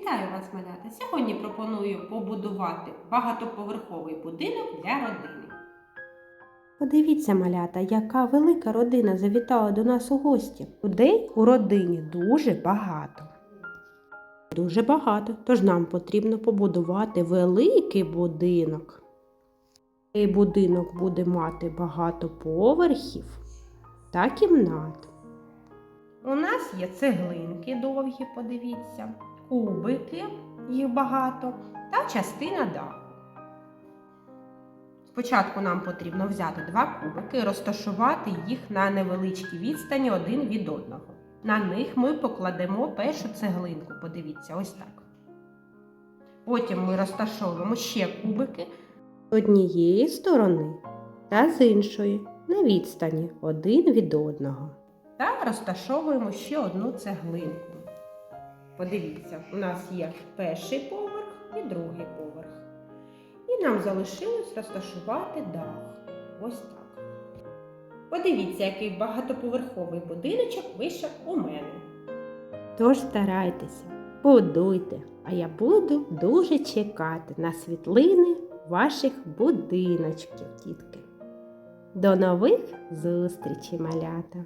Вітаю вас, малята! Сьогодні пропоную побудувати багатоповерховий будинок для родини. Подивіться, малята, яка велика родина завітала до нас у гості. Людей у родині дуже багато. Дуже багато, тож нам потрібно побудувати великий будинок. Цей будинок буде мати багато поверхів та кімнат. У нас є цеглинки довгі, подивіться, кубики, їх багато, та частина даху. Спочатку нам потрібно взяти два кубики і розташувати їх на невеличкій відстані один від одного. На них ми покладемо першу цеглинку, подивіться, ось так. Потім ми розташовуємо ще кубики з однієї сторони та з іншої на відстані один від одного та розташовуємо ще одну цеглинку. Подивіться, у нас є перший поверх і другий поверх. І нам залишилось розташувати дах. Ось так. Подивіться, який багатоповерховий будиночок вийшов у мене. Тож старайтеся, будуйте, а я буду дуже чекати на світлини ваших будиночків, дітки. До нових зустрічей, малята!